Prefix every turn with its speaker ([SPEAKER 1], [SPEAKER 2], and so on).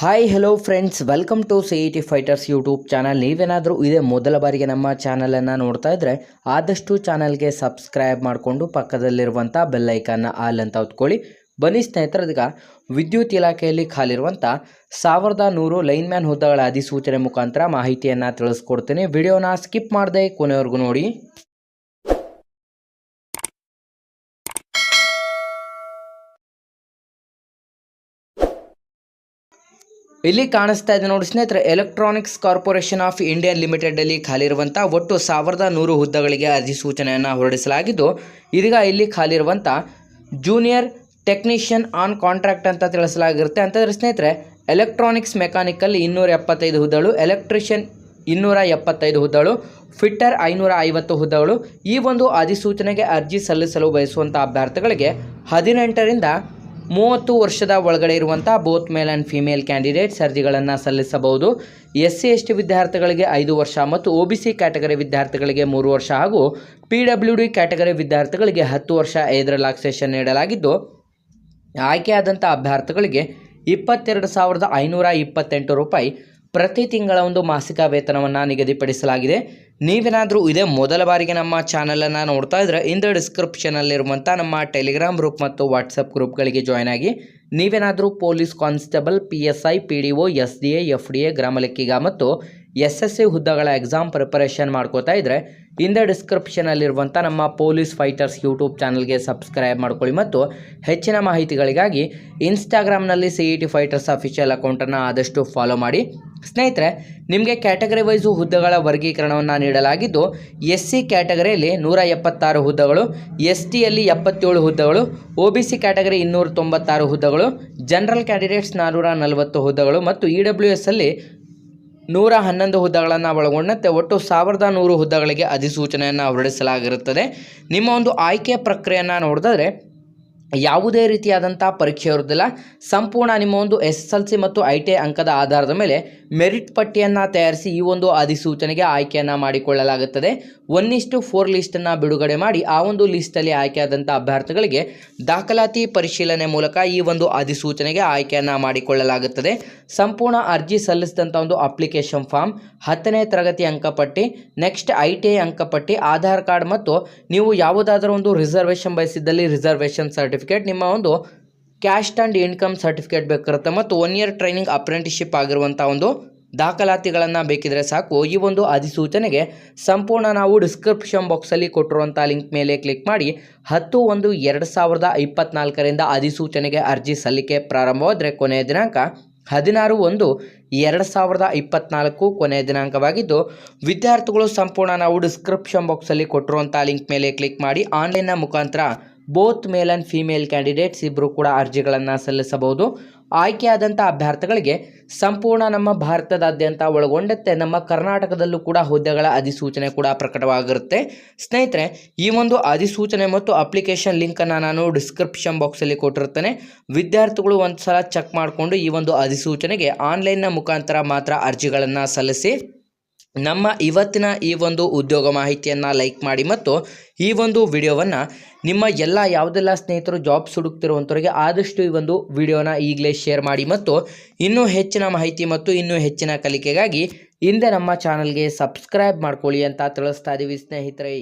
[SPEAKER 1] Hi hello friends welcome to C E T fighters YouTube channel ನೀವೇನಾದರೂ ಇದೇ ಮೊದಲ ಬಾರಿಗೆ ನಮ್ಮ ಚಾನಲನ್ನು ನೋಡ್ತಾ ಇದ್ದರೆ ಆದಷ್ಟು ಚಾನಲ್ಗೆ ಸಬ್ಸ್ಕ್ರೈಬ್ ಮಾಡಿಕೊಂಡು ಪಕ್ಕದಲ್ಲಿರುವಂಥ ಬೆಲ್ಲೈಕನ್ನ ಆಲ್ ಅಂತ ಹೊತ್ಕೊಳ್ಳಿ. ಬನ್ನಿ ಸ್ನೇಹಿತರೆ ಅದೀಗ ವಿದ್ಯುತ್ ಇಲಾಖೆಯಲ್ಲಿ ಖಾಲಿರುವಂಥ ಸಾವಿರದ ನೂರು ಲೈನ್ಮ್ಯಾನ್ ಹುದ್ದೆಗಳ ಅಧಿಸೂಚನೆ ಮುಖಾಂತರ ಮಾಹಿತಿಯನ್ನು ತಿಳಿಸ್ಕೊಡ್ತೀನಿ. ವಿಡಿಯೋನ ಸ್ಕಿಪ್ ಮಾಡದೆ ಕೊನೆವರೆಗೂ ನೋಡಿ. ಇಲ್ಲಿ ಕಾಣಿಸ್ತಾ ಇದೆ ನೋಡಿ ಸ್ನೇಹಿತರೆ ಎಲೆಕ್ಟ್ರಾನಿಕ್ಸ್ ಕಾರ್ಪೊರೇಷನ್ ಆಫ್ ಇಂಡಿಯಾ ಖಾಲಿ ಇರುವಂತಹ ಒಟ್ಟು ಸಾವಿರದ ನೂರು ಹುದ್ದೆಗಳಿಗೆ ಅಧಿಸೂಚನೆಯನ್ನು ಹೊರಡಿಸಲಾಗಿದ್ದು, ಇದೀಗ ಇಲ್ಲಿ ಖಾಲಿ ಖಾಲಿರುವಂಥ ಜೂನಿಯರ್ ಟೆಕ್ನಿಷಿಯನ್ ಆನ್ ಕಾಂಟ್ರಾಕ್ಟ್ ಅಂತ ತಿಳಿಸಲಾಗಿರುತ್ತೆ. ಅಂತಂದರೆ ಸ್ನೇಹಿತರೆ ಎಲೆಕ್ಟ್ರಾನಿಕ್ಸ್ ಮೆಕ್ಯಾನಿಕಲ್ ಇನ್ನೂರ ಎಪ್ಪತ್ತೈದು ಹುದ್ದೆಗಳು ಎಲೆಕ್ಟ್ರಿಷಿಯನ್ ಇನ್ನೂರ ಎಪ್ಪತ್ತೈದು ಹುದ್ದೆಗಳು ಫಿಟ್ಟರ್ ಐನೂರ ಐವತ್ತು ಹುದ್ದೆಗಳು ಈ ಒಂದು ಅಧಿಸೂಚನೆಗೆ ಅರ್ಜಿ ಸಲ್ಲಿಸಲು ಬಯಸುವಂಥ ಅಭ್ಯರ್ಥಿಗಳಿಗೆ ಹದಿನೆಂಟರಿಂದ ಮೂವತ್ತು ವರ್ಷದ ಒಳಗಡೆ ಇರುವಂಥ both male and female candidates ಅರ್ಜಿಗಳನ್ನು ಸಲ್ಲಿಸಬಹುದು. ಎಸ್ ಸಿ ಎಸ್ ಟಿ ವಿದ್ಯಾರ್ಥಿಗಳಿಗೆ ಐದು ವರ್ಷ ಮತ್ತು ಒ ಬಿ ಸಿ ಕ್ಯಾಟಗರಿ ವಿದ್ಯಾರ್ಥಿಗಳಿಗೆ ಮೂರು ವರ್ಷ ಹಾಗೂ ಪಿ ಡಬ್ಲ್ಯೂ ಡಿ ಕ್ಯಾಟಗರಿ ವಿದ್ಯಾರ್ಥಿಗಳಿಗೆ ಹತ್ತು ವರ್ಷ ಏಜ್ ರಿಲ್ಯಾಕ್ಸೇಷನ್ ನೀಡಲಾಗಿದ್ದು, ಆಯ್ಕೆಯಾದಂಥ ಅಭ್ಯರ್ಥಿಗಳಿಗೆ ಇಪ್ಪತ್ತೆರಡು ಸಾವಿರದ ಐನೂರ ಇಪ್ಪತ್ತೆಂಟು ರೂಪಾಯಿ ಪ್ರತಿ ತಿಂಗಳ ಒಂದು ಮಾಸಿಕ ವೇತನವನ್ನು ನಿಗದಿಪಡಿಸಲಾಗಿದೆ. ನೀವೇನಾದರೂ ಇದೇ ಮೊದಲ ಬಾರಿಗೆ ನಮ್ಮ ಚಾನಲನ್ನು ನೋಡ್ತಾ ಇದ್ದರೆ ಇಂದ ಡಿಸ್ಕ್ರಿಪ್ಷನಲ್ಲಿರುವಂಥ ನಮ್ಮ ಟೆಲಿಗ್ರಾಮ್ ಗ್ರೂಪ್ ಮತ್ತು ವಾಟ್ಸಪ್ ಗ್ರೂಪ್ಗಳಿಗೆ ಜಾಯ್ನ್ ಆಗಿ ನೀವೇನಾದರೂ police constable, P S I, P D O, S D A, F D A ಗ್ರಾಮ ಲೆಕ್ಕಿಗ ಮತ್ತು ಎಸ್ ಎಸ್ ಸಿ ಹುದ್ದೆಗಳ ಎಕ್ಸಾಮ್ ಪ್ರಿಪರೇಷನ್ ಮಾಡ್ಕೋತಾ ಇದ್ದರೆ ಇಂದ ಡಿಸ್ಕ್ರಿಪ್ಷನಲ್ಲಿರುವಂಥ ನಮ್ಮ ಪೊಲೀಸ್ ಫೈಟರ್ಸ್ ಯೂಟ್ಯೂಬ್ ಚಾನಲ್ಗೆ ಸಬ್ಸ್ಕ್ರೈಬ್ ಮಾಡ್ಕೊಳ್ಳಿ ಮತ್ತು ಹೆಚ್ಚಿನ ಮಾಹಿತಿಗಳಿಗಾಗಿ ಇನ್ಸ್ಟಾಗ್ರಾಮ್ನಲ್ಲಿ C E T fighters official ಅಕೌಂಟನ್ನು ಆದಷ್ಟು ಫಾಲೋ ಮಾಡಿ. ಸ್ನೇಹಿತರೆ, ನಿಮಗೆ ಕ್ಯಾಟಗರಿ ವೈಸು ಹುದ್ದೆಗಳ ವರ್ಗೀಕರಣವನ್ನು ನೀಡಲಾಗಿದ್ದು ಎಸ್ ಸಿ ಕ್ಯಾಟಗರಿಯಲ್ಲಿ ನೂರ ಎಪ್ಪತ್ತಾರು ಹುದ್ದೆಗಳು ಎಸ್ ಟಿಯಲ್ಲಿ ಎಪ್ಪತ್ತೇಳು ಹುದ್ದೆಗಳು ಒ ಬಿ ಸಿ ಕ್ಯಾಟಗರಿ ಇನ್ನೂರ ತೊಂಬತ್ತಾರು ಹುದ್ದೆಗಳು, ಜನರಲ್ ಕ್ಯಾಂಡಿಡೇಟ್ಸ್ ನಾನ್ನೂರ ನಲವತ್ತು ಹುದ್ದೆಗಳು ಮತ್ತು ಇ ಡಬ್ಲ್ಯೂ ಎಸ್ ಅಲ್ಲಿ ನೂರ ಹನ್ನೊಂದು ಹುದ್ದೆಗಳನ್ನು ಒಳಗೊಂಡಂತೆ ಒಟ್ಟು ಸಾವಿರದ ನೂರು ಹುದ್ದೆಗಳಿಗೆ ಅಧಿಸೂಚನೆಯನ್ನು ಹೊರಡಿಸಲಾಗಿರುತ್ತದೆ. ನಿಮ್ಮ ಒಂದು ಆಯ್ಕೆ ಪ್ರಕ್ರಿಯೆಯನ್ನು ನೋಡಿದ್ರೆ ಯಾವುದೇ ರೀತಿಯಾದಂಥ ಪರೀಕ್ಷೆ ಇರೋದಿಲ್ಲ ಸಂಪೂರ್ಣ ನಿಮ್ಮ ಒಂದು ಎಸ್ ಎಸ್ ಎಲ್ ಸಿ ಮತ್ತು ಐ ಟಿ ಐ ಅಂಕದ ಆಧಾರದ ಮೇಲೆ ಮೆರಿಟ್ ಪಟ್ಟಿಯನ್ನು ತಯಾರಿಸಿ ಈ ಒಂದು ಅಧಿಸೂಚನೆಗೆ ಆಯ್ಕೆಯನ್ನು ಮಾಡಿಕೊಳ್ಳಲಾಗುತ್ತದೆ. ಒನ್ ಇಷ್ಟು ಫೋರ್ ಲಿಸ್ಟನ್ನು ಬಿಡುಗಡೆ ಮಾಡಿ ಆ ಒಂದು ಲಿಸ್ಟಲ್ಲಿ ಆಯ್ಕೆಯಾದಂಥ ಅಭ್ಯರ್ಥಿಗಳಿಗೆ ದಾಖಲಾತಿ ಪರಿಶೀಲನೆ ಮೂಲಕ ಈ ಒಂದು ಅಧಿಸೂಚನೆಗೆ ಆಯ್ಕೆಯನ್ನು ಮಾಡಿಕೊಳ್ಳಲಾಗುತ್ತದೆ. ಸಂಪೂರ್ಣ ಅರ್ಜಿ ಸಲ್ಲಿಸಿದಂಥ ಒಂದು ಅಪ್ಲಿಕೇಶನ್ ಫಾರ್ಮ್, ಹತ್ತನೇ ತರಗತಿ ಅಂಕಪಟ್ಟಿ, ನೆಕ್ಸ್ಟ್ ಐ ಟಿ ಐ ಅಂಕಪಟ್ಟಿ, ಆಧಾರ್ ಕಾರ್ಡ್ ಮತ್ತು ನೀವು ಯಾವುದಾದರೂ ಒಂದು ರಿಸರ್ವೇಷನ್ ಬಯಸಿದ್ದಲ್ಲಿ ರಿಸರ್ವೇಷನ್ ಸರ್ಟಿಫಿಕೇಟ್ ನಿಮ್ಮ ಒಂದು ಕ್ಯಾಶ್ ಆ್ಯಂಡ್ ಇನ್ಕಮ್ ಸರ್ಟಿಫಿಕೇಟ್ ಬೇಕಿರುತ್ತೆ ಮತ್ತು ಒನ್ ಇಯರ್ ಟ್ರೈನಿಂಗ್ ಅಪ್ರೆಂಟಿಶಿಪ್ ಆಗಿರುವಂಥ ಒಂದು ದಾಖಲಾತಿಗಳನ್ನು ಬೇಕಿದ್ರೆ ಸಾಕು. ಈ ಒಂದು ಅಧಿಸೂಚನೆಗೆ ಸಂಪೂರ್ಣ ನಾವು ಡಿಸ್ಕ್ರಿಪ್ಷನ್ ಬಾಕ್ಸಲ್ಲಿ ಕೊಟ್ಟಿರುವಂಥ ಲಿಂಕ್ ಮೇಲೆ ಕ್ಲಿಕ್ ಮಾಡಿ, ಹತ್ತು ಒಂದು ಎರಡು ಸಾವಿರದ ಇಪ್ಪತ್ನಾಲ್ಕರಿಂದ ಅಧಿಸೂಚನೆಗೆ ಅರ್ಜಿ ಸಲ್ಲಿಕೆ ಪ್ರಾರಂಭವಾದರೆ ಕೊನೆಯ ದಿನಾಂಕ ಹದಿನಾರು ಒಂದು ಎರಡು ಸಾವಿರದ ಇಪ್ಪತ್ನಾಲ್ಕು ಕೊನೆಯ ದಿನಾಂಕವಾಗಿದ್ದು, ವಿದ್ಯಾರ್ಥಿಗಳು ಸಂಪೂರ್ಣ ನಾವು ಡಿಸ್ಕ್ರಿಪ್ಷನ್ ಬಾಕ್ಸಲ್ಲಿ ಕೊಟ್ಟಿರುವಂಥ ಲಿಂಕ್ ಮೇಲೆ ಕ್ಲಿಕ್ ಮಾಡಿ, ಆನ್ಲೈನ್ನ ಮುಖಾಂತರ both male and female candidates ಇಬ್ಬರು ಕೂಡ ಅರ್ಜಿಗಳನ್ನು ಸಲ್ಲಿಸಬಹುದು. ಆಯ್ಕೆಯಾದಂಥ ಅಭ್ಯರ್ಥಿಗಳಿಗೆ ಸಂಪೂರ್ಣ ನಮ್ಮ ಭಾರತದಾದ್ಯಂತ ಒಳಗೊಂಡಂತೆ ನಮ್ಮ ಕರ್ನಾಟಕದಲ್ಲೂ ಕೂಡ ಹುದ್ದೆಗಳ ಅಧಿಸೂಚನೆ ಕೂಡ ಪ್ರಕಟವಾಗಿರುತ್ತೆ. ಸ್ನೇಹಿತರೆ, ಈ ಒಂದು ಅಧಿಸೂಚನೆ ಮತ್ತು ಅಪ್ಲಿಕೇಶನ್ ಲಿಂಕನ್ನು ನಾನು ಡಿಸ್ಕ್ರಿಪ್ಷನ್ ಬಾಕ್ಸಲ್ಲಿ ಕೊಟ್ಟಿರ್ತೇನೆ ವಿದ್ಯಾರ್ಥಿಗಳು ಒಂದು ಸಲ ಚೆಕ್ ಮಾಡಿಕೊಂಡು ಈ ಒಂದು ಅಧಿಸೂಚನೆಗೆ ಆನ್ಲೈನ್ನ ಮುಖಾಂತರ ಮಾತ್ರ ಅರ್ಜಿಗಳನ್ನು ಸಲ್ಲಿಸಿ ನಮ್ಮ ಇವತ್ತಿನ ಈ ಒಂದು ಉದ್ಯೋಗ ಮಾಹಿತಿಯನ್ನು ಲೈಕ್ ಮಾಡಿ ಮತ್ತು ಈ ಒಂದು ವಿಡಿಯೋವನ್ನು ನಿಮ್ಮ ಎಲ್ಲ ಯಾವುದೆಲ್ಲ ಸ್ನೇಹಿತರು ಜಾಬ್ಸ್ ಹುಡುಕ್ತಿರುವಂಥವ್ರಿಗೆ ಆದಷ್ಟು ಈ ಒಂದು ವಿಡಿಯೋನ ಈಗಲೇ ಶೇರ್ ಮಾಡಿ ಮತ್ತು ಇನ್ನೂ ಹೆಚ್ಚಿನ ಮಾಹಿತಿ ಮತ್ತು ಇನ್ನೂ ಹೆಚ್ಚಿನ ಕಲಿಕೆಗಾಗಿ ಹಿಂದೆ ನಮ್ಮ ಚಾನಲ್ಗೆ ಸಬ್ಸ್ಕ್ರೈಬ್ ಮಾಡ್ಕೊಳ್ಳಿ ಅಂತ ತಿಳಿಸ್ತಾ ಇದ್ದೀವಿ ಸ್ನೇಹಿತರೆ.